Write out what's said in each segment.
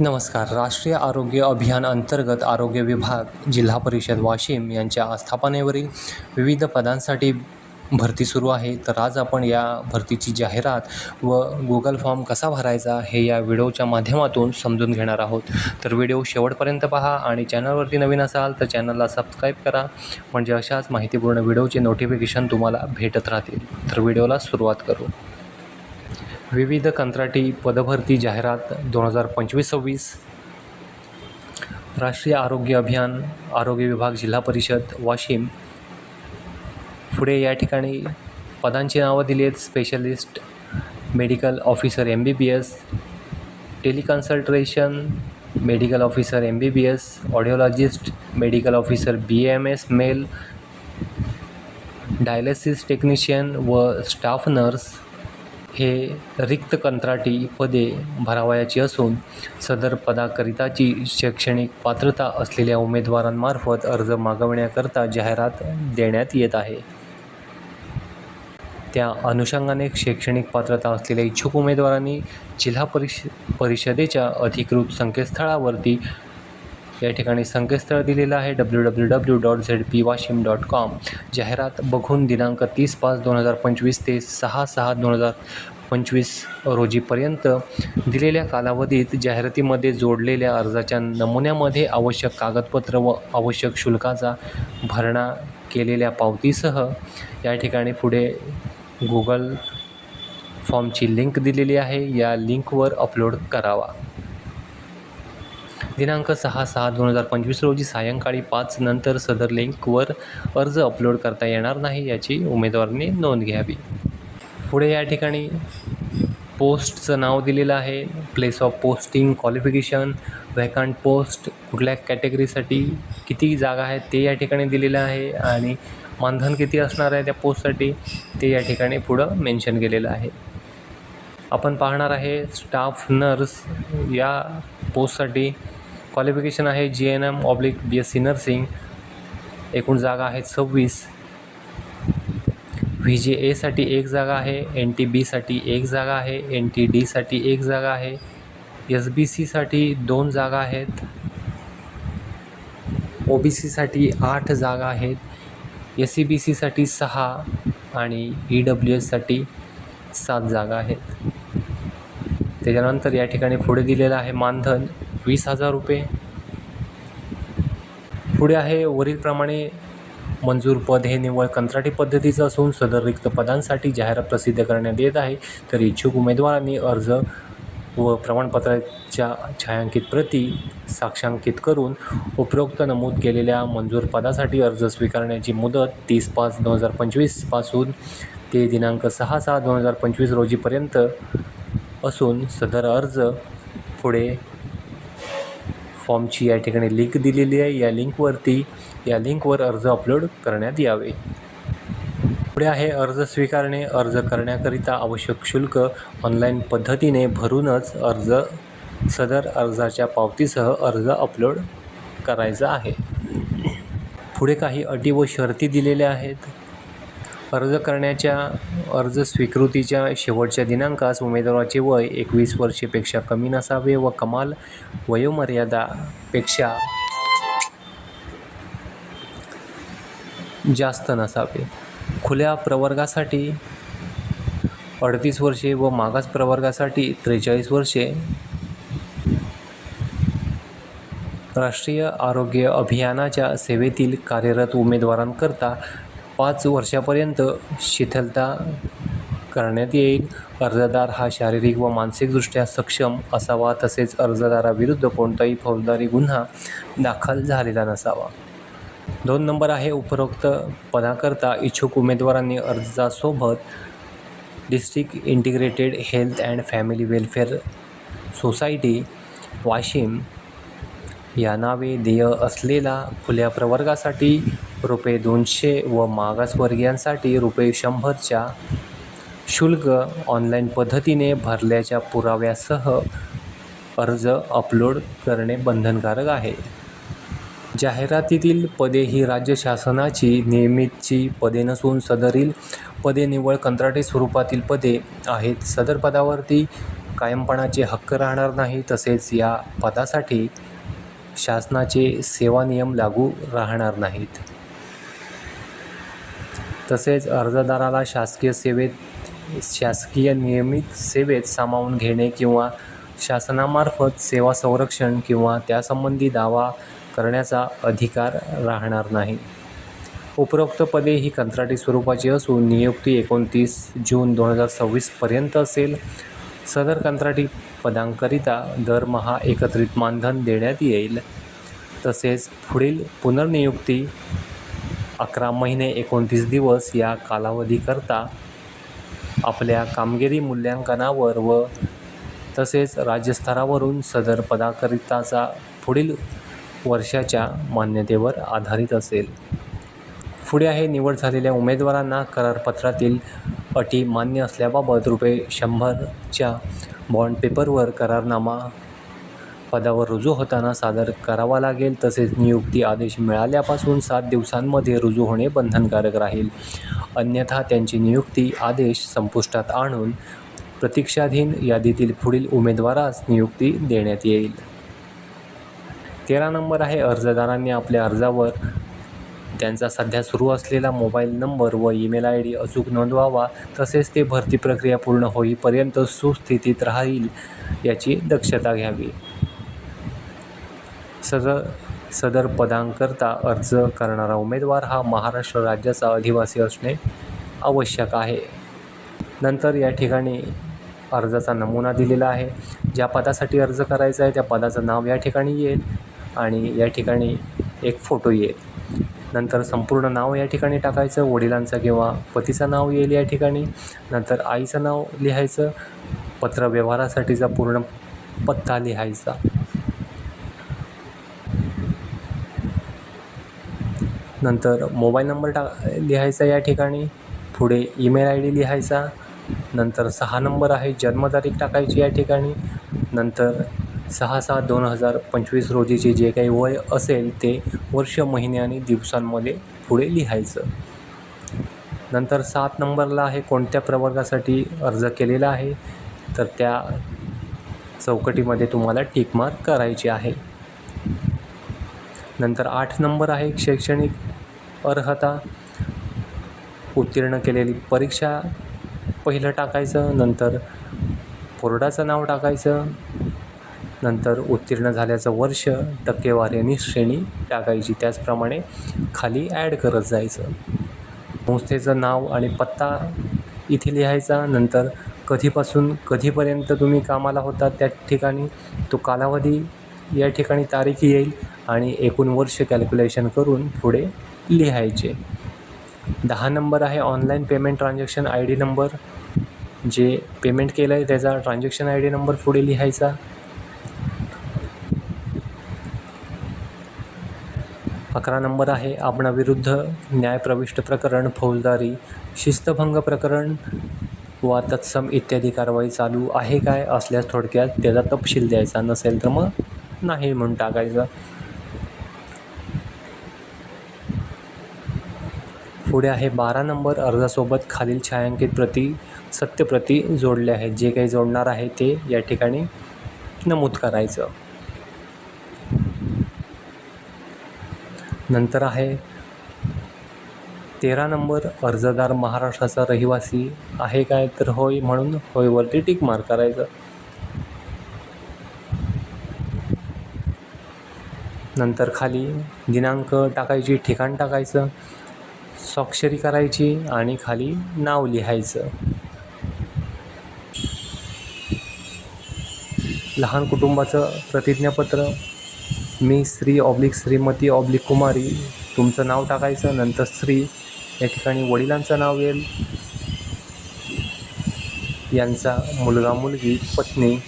नमस्कार. राष्ट्रीय आरोग्य अभियान अंतर्गत आरोग्य विभाग जिल्हा परिषद वाशिम यांच्या आस्थापनेवरील विविध पदांसाठी भरती सुरू आहे. तर आज आपण या भरतीची जाहिरात व गुगल फॉर्म कसा भरायचा हे या व्हिडिओच्या माध्यमातून समजून घेणार आहोत. तर व्हिडिओ शेवटपर्यंत पहा आणि चॅनलवरती नवीन असाल तर चॅनलला सबस्क्राईब करा. म्हणजे अशाच माहितीपूर्ण व्हिडिओचे नोटिफिकेशन तुम्हाला भेटत राहतील. तर व्हिडिओला सुरुवात करू. विविध कंत्राटी पदभरती जाहिरात दोन हजार पंचवीस सव्वीस राष्ट्रीय आरोग्य अभियान आरोग्य विभाग जिल्हा परिषद वाशिम. पुढे या ठिकाणी पदांची नावं दिली आहेत. Specialist medical officer M B B S teleconsultation medical officer M B B S audiologist medical officer B M S male dialysis technician व स्टाफ नर्स. हे रिक्त कंत्राटी पदे भरावयाची असून सदर पदाकरिताची शैक्षणिक पात्रता असलेल्या उमेदवारांमार्फत अर्ज मागवण्याकरता जाहिरात देण्यात येत आहे. त्या अनुषंगाने शैक्षणिक पात्रता असलेल्या इच्छुक उमेदवारांनी जिल्हा परिष परिषदेच्या अधिकृत संकेतस्थळावरती या ठिकाणी संकेतस्थळ दिलेलं आहे W W W dot Z P Washim dot com जाहिरात बघून दिनांक तीस पाच दोन हजार पंचवीस ते सहा सहा दोन हजार पंचवीस रोजीपर्यंत दिलेल्या कालावधीत जाहिरातीमध्ये जोडलेल्या अर्जाच्या नमुन्यामध्ये आवश्यक कागदपत्र व आवश्यक शुल्काचा भरणा केलेल्या पावतीसह या ठिकाणी पुढे गुगल फॉर्मची लिंक दिलेली आहे. या लिंकवर अपलोड करावा. दिनांक सहा सहा दोन हजार पंचवीस रोजी सायंकाळी पाच नंतर सदर लिंकवर अर्ज अपलोड करता येणार नाही याची उमेदवारांनी नोंद घ्यावी. पुढे या ठिकाणी पोस्टचं नाव दिलेलं आहे. Place of posting qualification vacant post कुठल्या कॅटेगरीसाठी किती जागा आहेत ते या ठिकाणी दिलेलं आहे आणि मानधन किती असणार आहे त्या पोस्टसाठी ते या ठिकाणी पुढं मेन्शन केलेलं आहे. आपण पाहणार आहे स्टाफ नर्स या पोस्टसाठी क्वालिफिकेशन आहे G N M oblique B S C nursing एकूण जागा आहेत सव्वीस. व्ही जे एसाठी एक जागा आहे एन टी बीसाठी एक जागा आहे एन टी डीसाठी एक जागा आहे एस बी सीसाठी दोन जागा आहेत ओ बी सीसाठी आठ जागा आहेत एस सी बी सीसाठी सहा आणि ई डब्ल्यू एससाठी सात जागा आहेत. त्याच्यानंतर या ठिकाणी पुढे दिलेलं आहे मानधन. वीस हजार रुपये. पुढे आहे वरीलप्रमाणे मंजूर पद हे निव्वळ कंत्राटी पद्धतीचं असून सदर रिक्त पदांसाठी जाहिरात प्रसिद्ध करण्यात येत आहे. तर इच्छुक उमेदवारांनी अर्ज व प्रमाणपत्राच्या छायांकित प्रती साक्षांकित करून उपरोक्त नमूद केलेल्या मंजूर पदासाठी अर्ज स्वीकारण्याची मुदत तीस पाच दोन हजार पंचवीसपासून ते दिनांक सहा सहा दोन हजार पंचवीस रोजीपर्यंत असून सदर अर्ज पुढे फॉर्मची या ठिकाणी लिंक दिलेली आहे. या लिंकवरती या लिंकवर अर्ज अपलोड करण्यात यावे. पुढे आहे अर्ज स्वीकारणे. अर्ज करण्याकरिता आवश्यक शुल्क ऑनलाईन पद्धतीने भरूनच अर्ज सदर अर्जाच्या पावतीसह अर्ज अपलोड करायचा आहे. पुढे काही अटी व शर्ती दिलेल्या आहेत. अर्ज करण्याच्या अर्ज स्वीकृतीच्या शेवटच्या दिनांकास उमेदवाराचे वय एकवीस वर्षेपेक्षा कमी नसावे व कमाल वयोमर्यादापेक्षा जास्त नसावे. खुल्या प्रवर्गासाठी अडतीस वर्षे व मागास प्रवर्गासाठी त्रेचाळीस वर्षे राष्ट्रीय आरोग्य अभियानाच्या सेवेतील कार्यरत उमेदवारांकरता पाच वर्षापर्यंत शिथिलता करण्यात येईल. अर्जदार हा शारीरिक व मानसिकदृष्ट्या सक्षम असावा तसेच अर्जदाराविरुद्ध कोणताही फौजदारी गुन्हा दाखल झालेला नसावा. दोन नंबर आहे उपरोक्त पदाकरता. इच्छुक उमेदवारांनी अर्जासोबत district integrated health and family welfare society Washim या नावे देय असलेला खुल्या प्रवर्गासाठी रुपये दोनशे व मागासवर्गीयांसाठी रुपये शंभरच्या शुल्क ऑनलाईन पद्धतीने भरल्याच्या पुराव्यासह अर्ज अपलोड करणे बंधनकारक आहे. जाहिरातीतील पदे ही राज्य शासनाची नियमितची पदे नसून सदरील पदे निव्वळ कंत्राटी स्वरूपातील पदे आहेत. सदर पदावरती कायमपणाचे हक्क राहणार नाही तसेच या पदासाठी शासनाचे सेवा नियम लागू राहणार नाहीत. तसेच अर्जदाराला शासकीय सेवेत शासकीय नियमित सेवेत सामावून घेणे किंवा शासनामार्फत सेवा संरक्षण किंवा त्यासंबंधी दावा करण्याचा अधिकार राहणार नाही. उपरोक्त पदे ही कंत्राटी स्वरूपाची असून नियुक्ती एकोणतीस जून दोन हजार सव्वीसपर्यंत असेल. सदर कंत्राटी पदांकरिता दरमहा एकत्रित मानधन देण्यात येईल. तसेच पुढील पुनर्नियुक्ती अकरा महिने एकोणतीस दिवस या कालावधीकरता आपल्या कामगिरी मूल्यांकनावर व तसेच राज्यस्तरावरून सदर पदाकरिताचा पुढील वर्षाच्या मान्यतेवर आधारित असेल. पुढे आहे निवड झालेल्या उमेदवारांना करारपत्रातील अटी मान्य असल्याबाबत रुपये शंभरच्या बॉन्ड पेपरवर करारनामा पदावर रुजू होताना सादर करावा लागेल तसेच नियुक्ती आदेश मिळाल्यापासून सात दिवसांमध्ये रुजू होणे बंधनकारक राहील. अन्यथा त्यांची नियुक्ती आदेश संपुष्टात आणून प्रतीक्षाधीन यादीतील पुढील उमेदवारास नियुक्ती देण्यात येईल. तेरा नंबर आहे अर्जदारांनी आपल्या अर्जावर त्यांचा सध्या सुरू असलेला मोबाईल नंबर व ईमेल आय डी अचूक नोंदवावा तसेच ते भरती प्रक्रिया पूर्ण होईपर्यंत सुस्थितीत राहील याची दक्षता घ्यावी. सदर सदर पदांकरता अर्ज करणारा उमेदवार हा महाराष्ट्र राज्याचा अधिवासी असणे आवश्यक आहे. नंतर या ठिकाणी अर्जाचा नमुना दिलेला आहे. ज्या पदासाठी अर्ज करायचा आहे त्या पदाचं नाव या ठिकाणी येईल आणि या ठिकाणी एक फोटो येईल. नंतर संपूर्ण नाव या ठिकाणी टाकायचं वडिलांचं किंवा पतीचं नाव येईल या ठिकाणी. नंतर आईचं नाव लिहायचं पत्र व्यवहारासाठीचा पूर्ण पत्ता लिहायचा. नंतर मोबाईल नंबर टा लिहायचा या ठिकाणी. पुढे ईमेल आय डी लिहायचा. नंतर सहा नंबर आहे जन्मतारीख टाकायची या ठिकाणी. नंतर सहा सात दोन हजार पंचवीस रोजीचे जे काही वय असेल ते वर्ष महिने आणि दिवसांमध्ये पुढे लिहायचं. नंतर सात नंबरला आहे कोणत्या प्रवर्गासाठी अर्ज केलेला आहे? तर त्या चौकटीमध्ये तुम्हाला टिकमार्क करायची आहे. नंतर आठ नंबर आहे शैक्षणिक अर्हता उत्तीर्ण केलेली परीक्षा पहिलं टाकायचं नंतर बोर्डाचं नाव टाकायचं नंतर उत्तीर्ण झाल्याचं वर्ष टक्केवारीने श्रेणी टाकायची. त्याचप्रमाणे खाली ॲड करत जायचं. संस्थेचं नाव आणि पत्ता इथे लिहायचा. नंतर कधीपासून कधीपर्यंत तुम्ही कामाला होता त्या ठिकाणी तो कालावधी या ठिकाणी तारीख येईल आणि एकूण वर्ष कॅल्क्युलेशन करून पुढे लिहायचे. दहा नंबर आहे online payment transaction I D number जे पेमेंट केलं आहे त्याचा ट्रान्झॅक्शन आय डी नंबर पुढे लिहायचा. अकरा नंबर आहे. आपणाविरुद्ध न्यायप्रविष्ट प्रकरण फौजदारी शिस्तभंग प्रकरण वा तत्सम इत्यादी कारवाई चालू आहे काय असल्यास थोडक्यात त्याचा तपशील द्यायचा नसेल तर मग नाही म्हणून टाकायचं. पुढे आहे बारा नंबर. अर्जासोबत खालील छायांकित प्रती सत्यप्रती जोडले आहेत. जे काही जोडणार आहे ते या ठिकाणी नमूद करायचं. नंतर आहे तेरा नंबर अर्जदार महाराष्ट्राचा रहिवासी. आहे काय तर होय म्हणून होयवरती टिक मार करायचं. नंतर खाली दिनांक टाकायची ठिकाण टाकायचं स्वाक्षरी करायची आणि खाली नाव लिहायचं. लहान कुटुंबाचं प्रतिज्ञापत्र मी श्री ऑब्लिक श्रीमती ऑब्लिक कुमारी. तुमचं नाव टाकायचं नंतर श्री. या ठिकाणी वडिलांचं नाव येईल. यांचा मुलगा मुलगी पत्नी.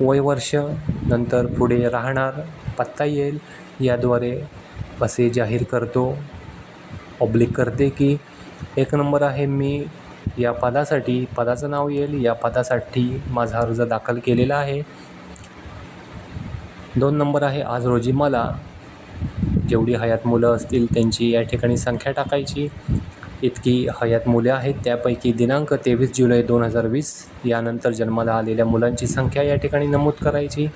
वय वर्ष नंतर पुढे राहणार पत्ता येईल. याद्वारे असे जाहीर करतो. ऑब्लिक करते की एक नंबर आहे मी. या पदासाठी पदाचं नाव येईल. या पदासाठी माझा अर्ज दाखल केलेला आहे. दोन नंबर आहे. आज रोजी मला जेवढी हयात मुलं असतील त्यांची या ठिकाणी संख्या टाकायची. इतकी हयात मुले आहेत. त्यापैकी दिनांक तेवीस जुलै दोन हजार वीस. यानंतर जन्माला आलेल्या मुलांची संख्या या ठिकाणी नमूद करायची.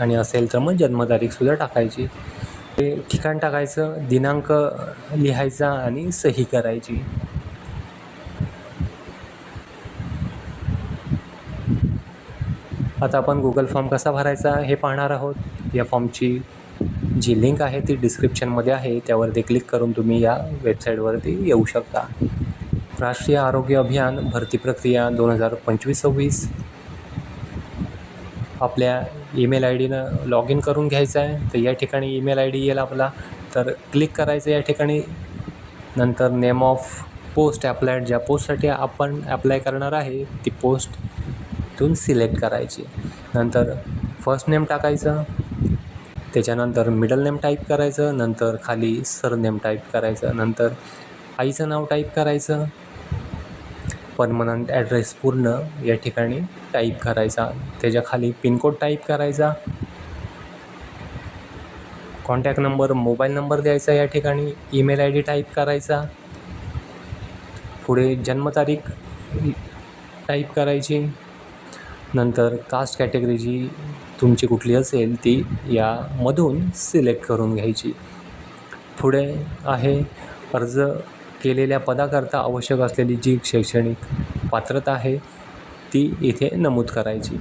आणि असेल तर मग जन्मतारीखसुद्धा टाकायची. ते ठिकाण टाकायचं दिनांक लिहायचा आणि सही करायची. आता आपण गुगल फॉर्म कसा भरायचा हे पाहणार आहोत. या फॉर्मची जी लिंक आहे ती डिस्क्रिप्शनमध्ये आहे. त्यावरती क्लिक करून तुम्ही या वेबसाईटवरती येऊ शकता. राष्ट्रीय आरोग्य अभियान भरती प्रक्रिया दोन हजार पंचवीस सव्वीस. आपल्या ईमेल आय डीनं लॉग इन करून घ्यायचं आहे. तर या ठिकाणी ईमेल आय डी येईल आपला. तर क्लिक करायचं या ठिकाणी. नंतर नेम ऑफ पोस्ट ॲप्लायड ज्या पोस्टसाठी आपण ॲप्लाय करणार आहे ती पोस्ट तून सिलेक्ट करायची. नंतर फर्स्ट नेम टाकायचं. त्याच्यानंतर मिडल नेम टाईप करायचं. नंतर खाली सर नेम टाईप करायचं. नंतर आईचं नाव टाईप करायचं. परमनंट ॲड्रेस पूर्ण या ठिकाणी टाईप करायचा. त्याच्याखाली पिनकोड टाईप करायचा. कॉन्टॅक्ट नंबर मोबाईल नंबर द्यायचा या ठिकाणी. ईमेल आय डी टाईप करायचा. पुढे जन्मतारीख टाईप करायची. नंतर कास्ट कॅटेगरी जी तुमची कुठली असेल ती यामधून सिलेक्ट करून घ्यायची. पुढे आहे अर्ज केलेल्या पदाकरता आवश्यक असलेली जी शैक्षणिक पात्रता आहे ती इथे नमूद करायची.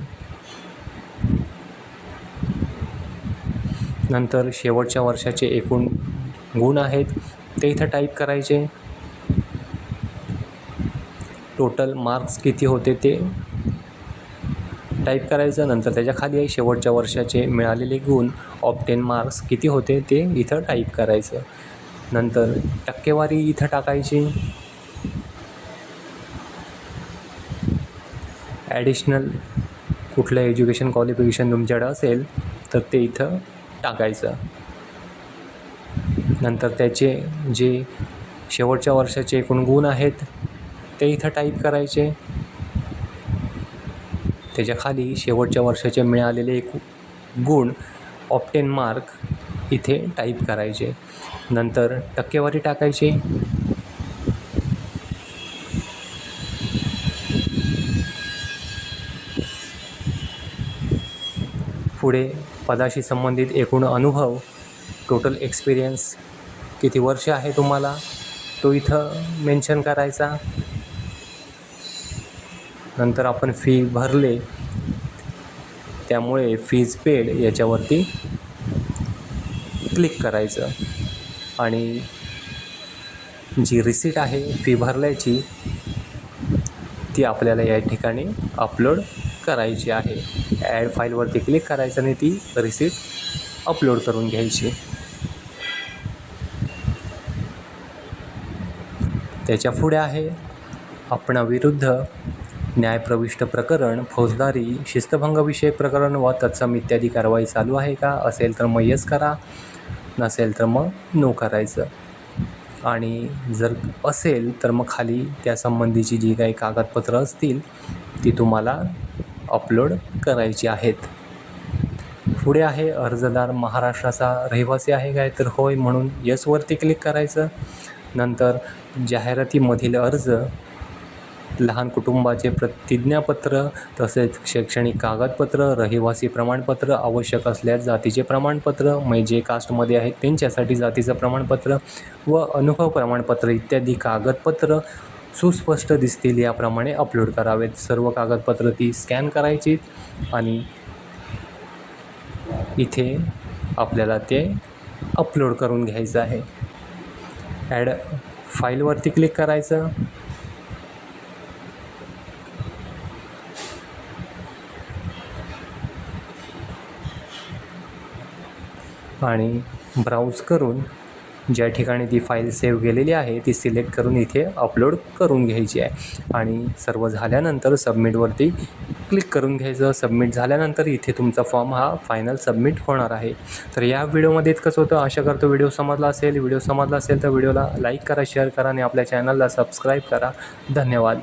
नंतर शेवटच्या वर्षाचे एकूण गुण आहेत ते इथं टाईप करायचे. टोटल मार्क्स किती होते ते टाईप करायचं नंतर त्याच्याखाली शेवटच्या वर्षाचे मिळालेले गुण ऑप्टेन मार्क्स किती होते ते इथं टाईप करायचं. नंतर टक्केवारी इथं टाकायची. ॲडिशनल कुठलं एज्युकेशन क्वालिफिकेशन तुमच्याकडं असेल तर ते इथं टाकायचं. नंतर त्याचे जे शेवटच्या वर्षाचे एकूण गुण आहेत ते इथं टाईप करायचे. त्याच्याखाली शेवटच्या वर्षाचे मिळालेले एक गुण ऑप्टेन मार्क इथे टाईप करायचे. नंतर टक्केवारी टाकायची. पुढे पदाशी संबंधित एकूण अनुभव टोटल एक्सपिरियन्स किती वर्ष आहे तुम्हाला? तो इथं मेन्शन करायचा. नंतर आपण फी भरले त्यामुळे फीज पेड याच्यावरती क्लिक करायचं. आणि जी रिसीट आहे फी भरल्याची ती आपल्याला या ठिकाणी अपलोड करायची आहे. ॲड फाईलवरती क्लिक करायचं आणि ती रिसीट अपलोड करून घ्यायची. त्याच्या पुढे आहे आपणाविरुद्ध न्यायप्रविष्ट प्रकरण फौजदारी शिस्तभंगविषयक प्रकरण व तत्सम इत्यादी कारवाई चालू आहे का? असेल तर मग यस करा. नसेल तर मग नो करायचं. आणि जर असेल तर मग खाली त्यासंबंधीची जी काही कागदपत्रं असतील ती तुम्हाला अपलोड करायची आहेत. पुढे आहे अर्जदार महाराष्ट्राचा रहिवासी आहे काय तर होय म्हणून यसवरती क्लिक करायचं. नंतर जाहिरातीमधील अर्ज लहान कुटुंबाचे प्रतिज्ञापत्र तसेच शैक्षणिक कागदपत्र रहिवासी प्रमाणपत्र आवश्यक असल्यास जातीचे प्रमाणपत्र म्हणजे जे कास्टमध्ये आहेत त्यांच्यासाठी जातीचं प्रमाणपत्र व अनुभव प्रमाणपत्र इत्यादी कागदपत्र सुस्पष्ट दिसतील याप्रमाणे अपलोड करावेत. सर्व कागदपत्र ती स्कॅन करायची आणि इथे आपल्याला ते अपलोड करून घ्यायचं आहे. ॲड फाईलवरती क्लिक करायचं. आणि ब्राउज करून ज्या ठिकाणी ती फाईल सेव्ह केलेली आहे ती सिलेक्ट करून इथे अपलोड करून घ्यायची आहे. आणि सर्व झाल्यानंतर सबमिटवरती क्लिक करून घ्यायचं. सबमिट झाल्यानंतर इथे तुमचा फॉर्म हा फायनल सबमिट होणार आहे. तर या व्हिडिओमध्ये इतकंच होतं. आशा करतो व्हिडिओ समजला असेल. व्हिडिओ समजला असेल तर व्हिडिओला लाईक करा शेअर करा आणि आपल्या चॅनलला सबस्क्राईब करा. धन्यवाद.